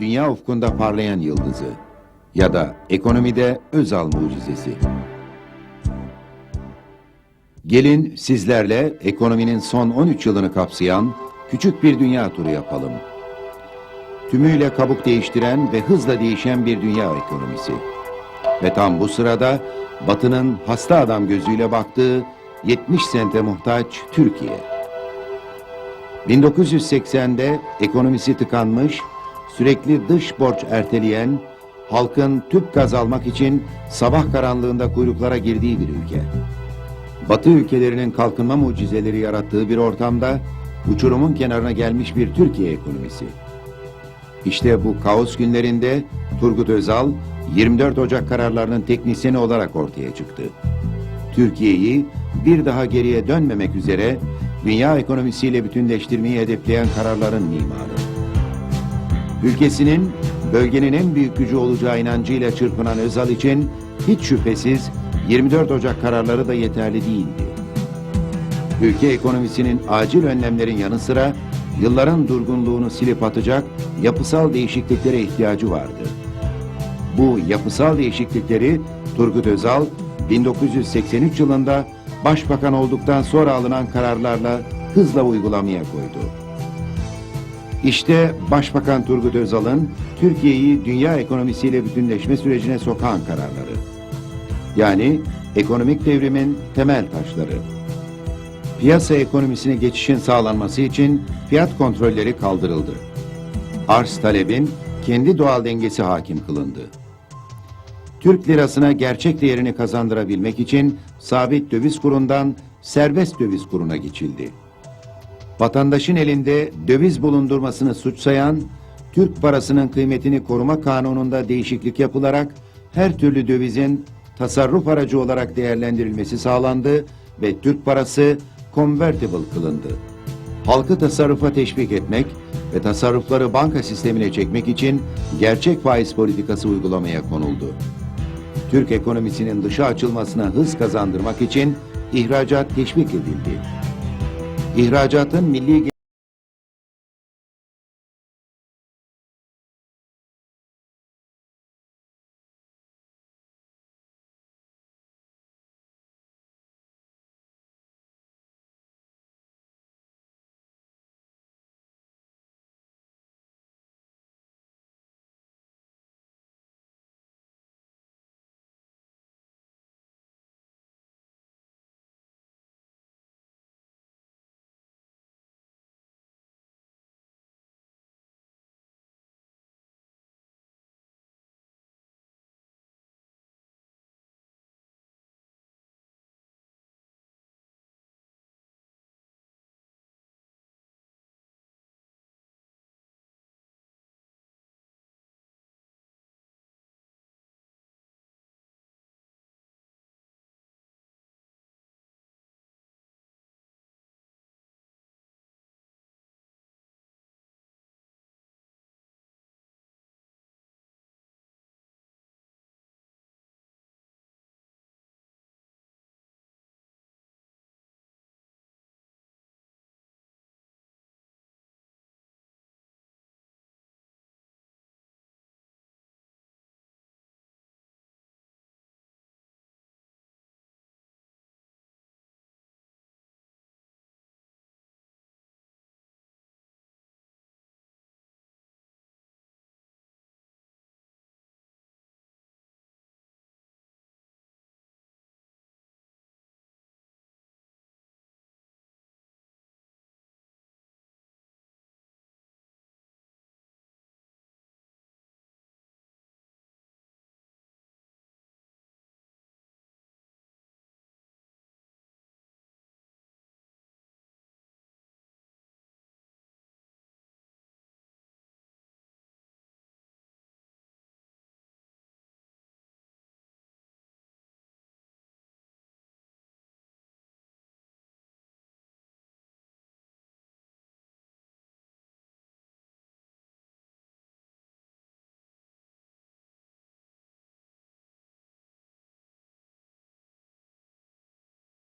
dünya ufkunda parlayan yıldızı ya da ekonomide Özal mucizesi. Gelin sizlerle ekonominin son 13 yılını kapsayan küçük bir dünya turu yapalım. Tümüyle kabuk değiştiren ve hızla değişen bir dünya ekonomisi. Ve tam bu sırada Batı'nın hasta adam gözüyle baktığı 70 sente muhtaç Türkiye. 1980'de ekonomisi tıkanmış, sürekli dış borç erteleyen, halkın tüp gaz almak için sabah karanlığında kuyruklara girdiği bir ülke. Batı ülkelerinin kalkınma mucizeleri yarattığı bir ortamda uçurumun kenarına gelmiş bir Türkiye ekonomisi. İşte bu kaos günlerinde Turgut Özal 24 Ocak kararlarının teknisyeni olarak ortaya çıktı. Türkiye'yi bir daha geriye dönmemek üzere dünya ekonomisiyle bütünleştirmeyi hedefleyen kararların mimarı. Ülkesinin bölgenin en büyük gücü olacağı inancıyla çırpınan Özal için hiç şüphesiz 24 Ocak kararları da yeterli değildi. Ülke ekonomisinin acil önlemlerin yanı sıra yılların durgunluğunu silip atacak yapısal değişikliklere ihtiyacı vardı. Bu yapısal değişiklikleri Turgut Özal 1983 yılında başbakan olduktan sonra alınan kararlarla hızla uygulamaya koydu. İşte Başbakan Turgut Özal'ın Türkiye'yi dünya ekonomisiyle bütünleşme sürecine sokan kararları. Yani ekonomik devrimin temel taşları. Piyasa ekonomisine geçişin sağlanması için fiyat kontrolleri kaldırıldı. Arz talebin kendi doğal dengesi hakim kılındı. Türk lirasına gerçek değerini kazandırabilmek için sabit döviz kurundan serbest döviz kuruna geçildi. Vatandaşın elinde döviz bulundurmasını suç sayan, Türk parasının kıymetini koruma kanununda değişiklik yapılarak her türlü dövizin tasarruf aracı olarak değerlendirilmesi sağlandı ve Türk parası convertible kılındı. Halkı tasarrufa teşvik etmek ve tasarrufları banka sistemine çekmek için gerçek faiz politikası uygulamaya konuldu. Türk ekonomisinin dışa açılmasına hız kazandırmak için ihracat teşvik edildi. İhracatın milli